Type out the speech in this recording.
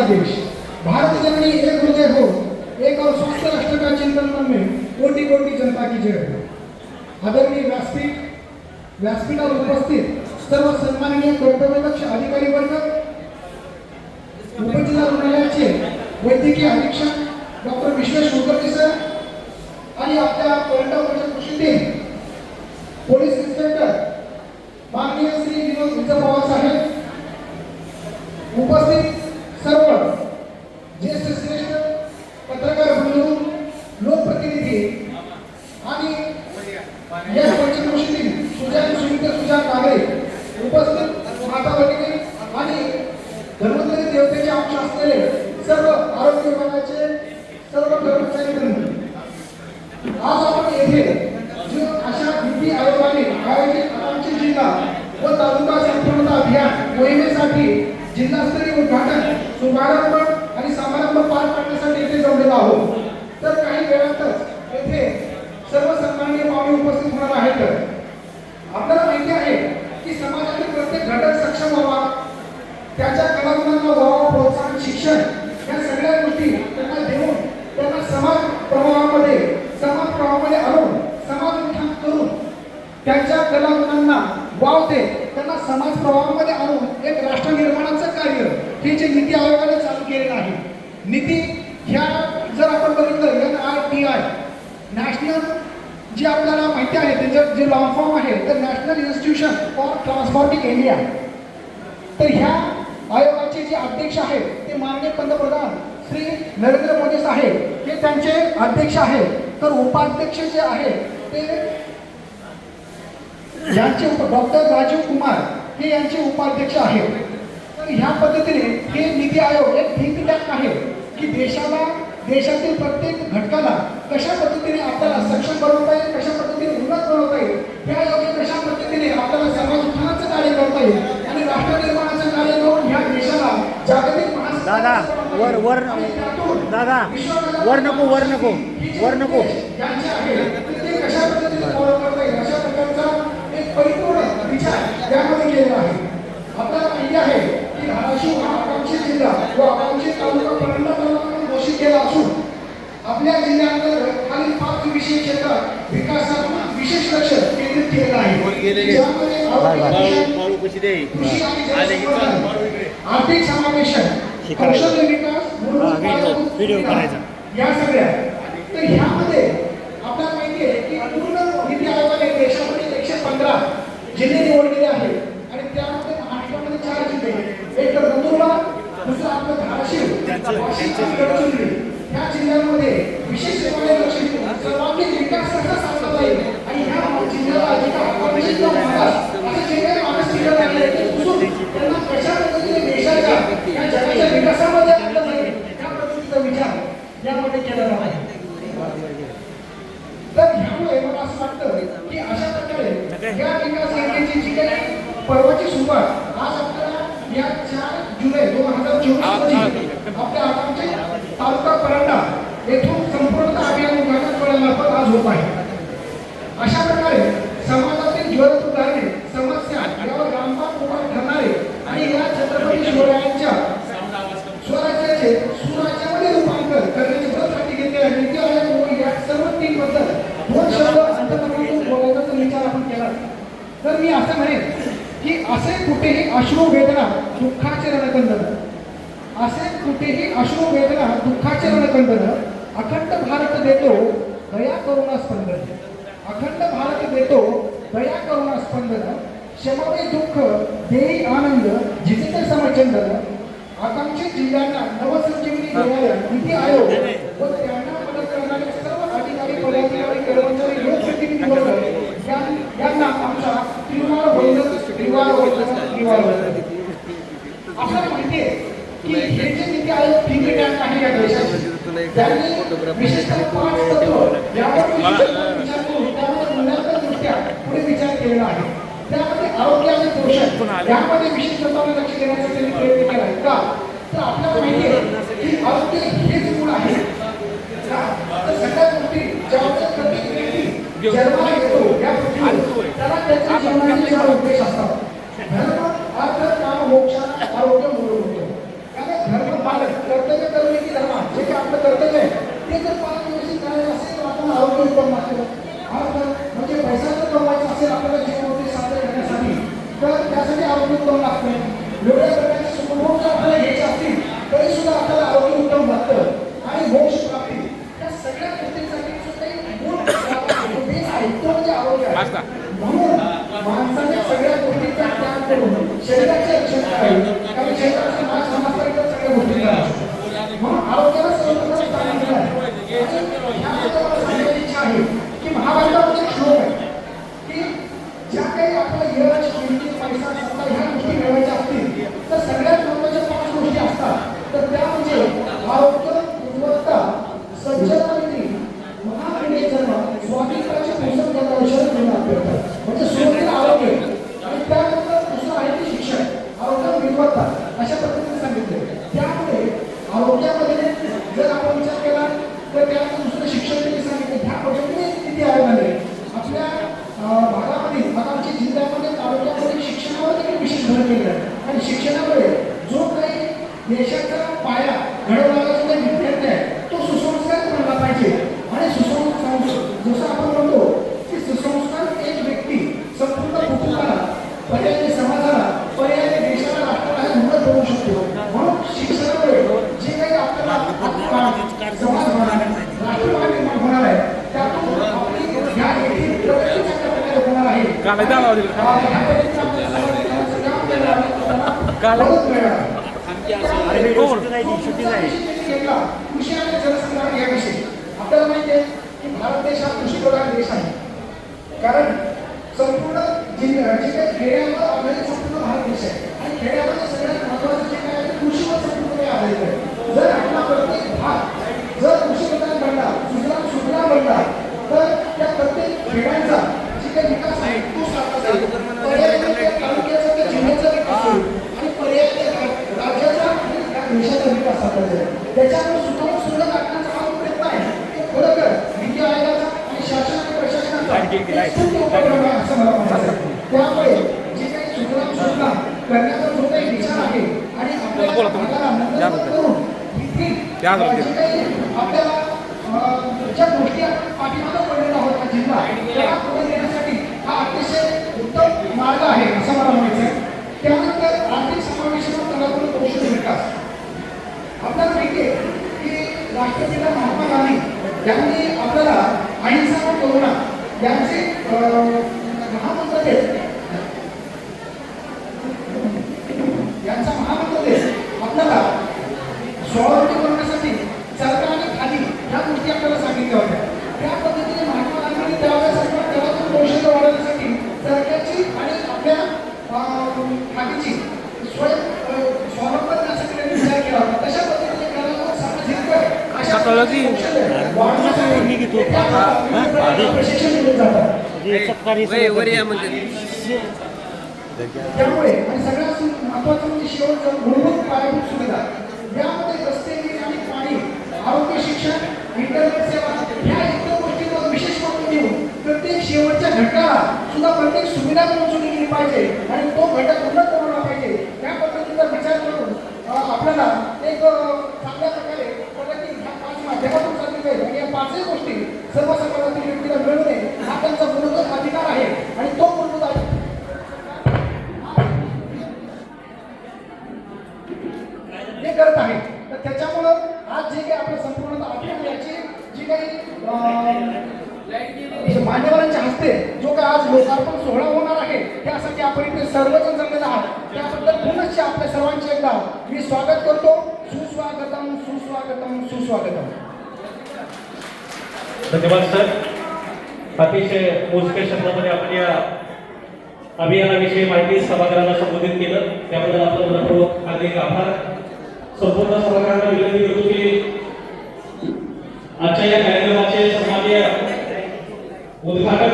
हमारा देश भारत जननी एक हृदय हो एक और स्वस्थ राष्ट्र का चिंतन में कोटि कोटि जनता की जय आदरणीय व्यासपीठ व्यासपीठावर उपस्थित सर्व सन्माननीय कर्तव्यदक्ष अधिकारी वर्ग उपजिल्हा रुग्णालयाचे वैद्यकीय अधीक्षक डॉक्टर विश्वेश कुलकर्णी सर आणि आपल्या पर्यटन कृषी टीम आणि या परिषद कृषी टीम सुजान सुमित्र सुजान कागरे उपस्थित माता भगिनी आणि धर्मोदरी देवतेचे अंश असलेले सर्व आरोग्य विभागाचे सर्व कर्मचारी आज आपण येथे अशा नीती आयोगाने आयोजित आमचे जिल्हा व तालुका संपूर्णता अभियान मोहिमेसाठी जिल्हास्तरीय उद्घाटन शुभारंभ आणि समारंभ पार पाडण्यासाठी येथे जमलेलो आहोत. तर काही वेळातच येथे सन्माननीय उपस्थित होणार आहेत. आपल्याला माहिती आहे की समाजातील प्रत्येक घटक सक्षम व्हावा. त्याच्या कलागुणांना व्हावा प्रोत्साहन शिक्षण या सगळ्या गोष्टी त्यांना देऊन त्यांना समाज प्रभावामध्ये समाज प्रभावामध्ये आणून समाज उत्थान करून त्यांच्या कलागुणांना वाव देत त्यांना समाज प्रवाहामध्ये आणून एक राष्ट्र निर्माणाचं कार्य हे जे नीती आयोगाने चालू केलेलं आहे. नीती ह्या जर आपण बघितलं N I T I national जे आपल्याला आहे त्याचं जे लॉंग फॉर्म आहे तर national institution for transforming India तर ह्या आयोगाचे जे अध्यक्ष आहेत ते माननीय पंतप्रधान श्री नरेंद्र मोदी साहेब हे त्यांचे अध्यक्ष आहेत. तर उपाध्यक्ष जे आहेत ते यांचे डॉक्टर राजीव कुमार हे यांचे उपाध्यक्ष आहेत. तर ह्या पद्धतीने हे नीती आयोग एक थिंक टँक आहे की देशाला देशातील प्रत्येक घटकाला कशा पद्धतीने आपल्याला सक्षम बनवता येईल कशा पद्धतीने उन्नत बनवता येईल त्या योग्य कशा पद्धतीने आपल्याला समाज उत्थानाचं कार्य करता येईल आणि राष्ट्र निर्माणाचं कार्य करून ह्या देशाला जागतिक महासत्ता दादा, वर- वर- आणि त्यातून दादा, विश्वभरात वर नको, वर नको, ही जे वर नको. ज्यांचे आहे ते कशा पद्धतीने फॉलो करता येईल अशा प्रकारचा एक परिपूर्ण विचार यामध्ये केलेला आहे आपल्याला माहिती आहे की धाराशिव हा आकांक्षित जिल्हा वर वर दादा वर नको वर नको वर नको. आपल्या खालील पाच विषय क्षेत्रात विकासात्मक विशेष लक्ष केंद्रित केलेलं आहे आणि आर्थिक समावेशन. हा, पायाभूत व्हिडिओ करायचा. या सगळ्या. तर ह्यामध्ये आपल्याला माहिती आहे की पूर्ण नीती आयोगाने देशामध्ये एकशे पंधरा जिल्हे निवडलेले आहेत. आणि त्यामध्ये महाराष्ट्रामध्ये चार जिल्हे एक तर नंदुरबार दुसरं आपलं धाराशिव ह्या जिल्ह्यांमध्ये विशेष प्रमाणे लक्ष देऊन सर्वांगीण विकास कसा साधला जाईल आणि ह्या जिल्ह्याला जे काही आकांक्षित मागास असे जे काही मागास जिल्ह्यात आले आहेत, ते उचलून त्यांना कशा पद्धतीने देशाच्या या जगाच्या विकासामध्ये आणलं त्या पद्धतीचा विचार यामध्ये केला जात आहे तर ह्यामुळे मला असं वाटतं की अशा प्रकारे या विकास योजनेची जी काही पर्वाची सुरुवात आज आपल्याला या चार जुलै दोन हजार चोवीस रोजी आपल्या आगामचे तालुका परंडा येथून संपूर्ण अभियान उद्घाटन करण्यामार्फत आज होत आहे. अशा प्रकारे समाज ज्वलंत उदाहरणे समस्या यावर रामबाण उपाय ठरणारे आणि या छत्रपती शिवरायांच्या स्वराज्याचे सुराज्यामध्ये रूपांतर करण्याची व्रत हाती घेतलेल्या नीती आयोग व या सर्व टीमबद्दल दोन शब्द अंतर्गत बोलायचा विचार आपण केला तर मी असं म्हणेन की असे कुठेही अश्रू वेदना दुःखाचे रणकंदन. असे कुठेही अश्रू वेदना दुःखाचे रणकंदन अखंड भारत देतो दया करुणा स्पंदन. अखंड भारत देतो दया करुणा स्पंदन. क्षमावे दुःख देई आनंद जिथे समचंदन. आकांक्षित जिल्ह्यांना नवसंजीवनी देणाऱ्या निधी आयोग व त्यांना मदत करणारे सर्व अधिकारी पदाधिकारी कर्मचारी लोकप्रतिनिधी वर्ग या- यांना आमचा त्रिवार वंदन की हे जे टँक आहे या त्यांनी विशेषतः पाच तत्व यावर दृष्ट्या पुढे विचार केलेला आहे त्यामध्ये आरोग्य आणि पोषण यामध्ये विशेष लक्ष देण्याचा त्यांनी प्रयत्न केला आहे का तर आपल्याला माहिती आहे की आरोग्य हेच आहे तर सगळ्या गोष्टी प्रत्येक व्यक्ती जन्माला येतो या पृथ्वीवर त्याला त्याच्या जीवनाचे चार उद्देश असतात धर्म अर्थ काम मोक्ष आरोग्य मूळ होतो त्यामुळे धर्म मार्ग कर्तव्य करून की धर्मा? जे काही आपलं कर्तव्य आहे? ते जर पालन व्यवस्थित करायचं असेल तर आपण आरोग्य लागतं आज म्हणजे पैसा जर कमवायचा असेल आपल्याला जीवनवृत्ती साध्य करण्यासाठी तर त्यासाठी आरोग्य उत्तम लागतं वेगवेगळ्या प्रकारचे सुखभोग जर आपल्याला घ्यायचे असतील तरी सुद्धा आपल्याला आरोग्य उत्तम लागतं. आणि मोक्ष प्राप्ती. या सगळ्या गोष्टींसाठी जो काही मूळ बेस आहे तो म्हणजे आरोग्य आहे. म्हणून माणसाने सगळ्या गोष्टींचा त्याग करून शरीराचे Aunque जलसंधारण याविषयी आपल्याला माहिती आहे की भारत देश हा कृषीप्रधान देश आहे. कारण संपूर्ण जिल्हा जे काही खेड्यावर संपूर्ण भारत देश आहे. आणि खेड्यामध्ये सगळ्यात महत्त्वाचं जे काय आहे ते कृषीवर संपूर्णपणे आधारित आहे जर आपला प्रत्येक भाग जर कृषीप्रधान बनला सुजलाम सुफलाम बनला तर त्या प्रत्येक खेड्यांचा जे काही विकास आहे तो साधला जाईल पर्यायाने त्या तालुक्याचा त्या जिल्ह्याचा विकास होईल आणि पर्यायाने राज्याचा आणि या देशाचा विकास साधला जाईल त्याच्यामुळे सुधारून सुरुवात टाकण्याचा हा जो प्रयत्न आहे तो खरोखर नीती आयोगाचा आणि शासन आणि प्रशासनाचा एक स्तुत्य उपक्रम आहे असं मला म्हणायचं आहे. त्यामुळे जे काही सुजलाम सुफलाम करण्याचा जो काही विचार आहे आणि आपल्या बोला तुम्ही. भागाला द्या नंतर बरं. करून इथली द्या बरं. जे काही आपल्याला अं, ज्या गोष्टी आपण पाठीमागं पडलेलो आहोत हा जिल्हा त्याला पुढे नेण्यासाठी हा अतिशय म्हणजे उत्तम मार्ग आहे असं मला म्हणायचं आहे त्यानंतर आर्थिक समावेशन कलात्मक कौशल्य विकास आपल्याला माहिती आहे की राष्ट्रपिता महात्मा गांधी यांनी आपल्याला अहिंसा व करुणा यांचे अं, महामंत्र दिले यांचा महामंत्र दिले आपल्याला स्वावलंबी बनवण्यासाठी सरकारने खाली या गोष्टी आपल्याला सांगितल्या होत्या त्या पद्धतीने महात्मा गांधींनी त्यावेळेस आपल्या कलात्मक कौशल्य वाढवण्यासाठी सरकारची आणि आपल्या अं, खादीची स्वयं अं, स्वावलंबनासाठी त्यांनी विचार केला होता तशा पद्धतीने कलात्मक सामाजिक अशा कळलं की? कौशल्य वाढवण्यासाठी मी घेतो. त्या विविध प्रकारचे प्रशिक्षण दिले जातात जे सत्कारी त्यामुळे आणि सगळ्यात महत्वाचं म्हणजे शेवटचं मूलभूत पायाभूत सुविधा. यामध्ये रस्ते वीज आणि पाणी आरोग्य शिक्षण इंटरनेट सेवा ह्या इतर गोष्टींवर विशेष महत्त्व देऊन प्रत्येक शेवटच्या घटकाला सुद्धा प्रत्येक सुविधा पोहोचवली गेली पाहिजे. आणि तो घटक उन्नत बनवला पाहिजे या पद्धतीचा विचार करून अं, आपल्याला एक अं, चांगल्या प्रकारे प्रगती ह्या पाच माध्यमातून चालली जाईल आणि या पाचही गोष्टी सर्व समाजातील व्यक्तीला मिळवणे हा त्यांचा मूलभूत अधिकार आहे आणि तो मूलभूत अधिकार ते करत आहे तर त्याच्यामुळं आज जे काही आपलं संपूर्ण आपण याची जी काही मान्यवरांच्या हस्ते जो काय आज लोकार्पण सोहळा होणार आहे त्यासाठी आपण इथे सर्वजण जमलेले आहात. त्याबद्दल पुनश्च आपल्या सर्वांचे एकदा मी स्वागत करतो. सुस्वागतम सुस्वागतम सुस्वागतम. धन्यवाद सर. अतिशय मोजक्या शब्दामध्ये आपण या अभियानाविषयी माहिती सभागृहाला संबोधित केलं. त्याबद्दल आपलं मनपूर्वक हार्दिक आभार. संपूर्ण सहकार्य विनंती करतो की आजच्या या कार्यक्रमाचे सन्माननीय उद्घाटक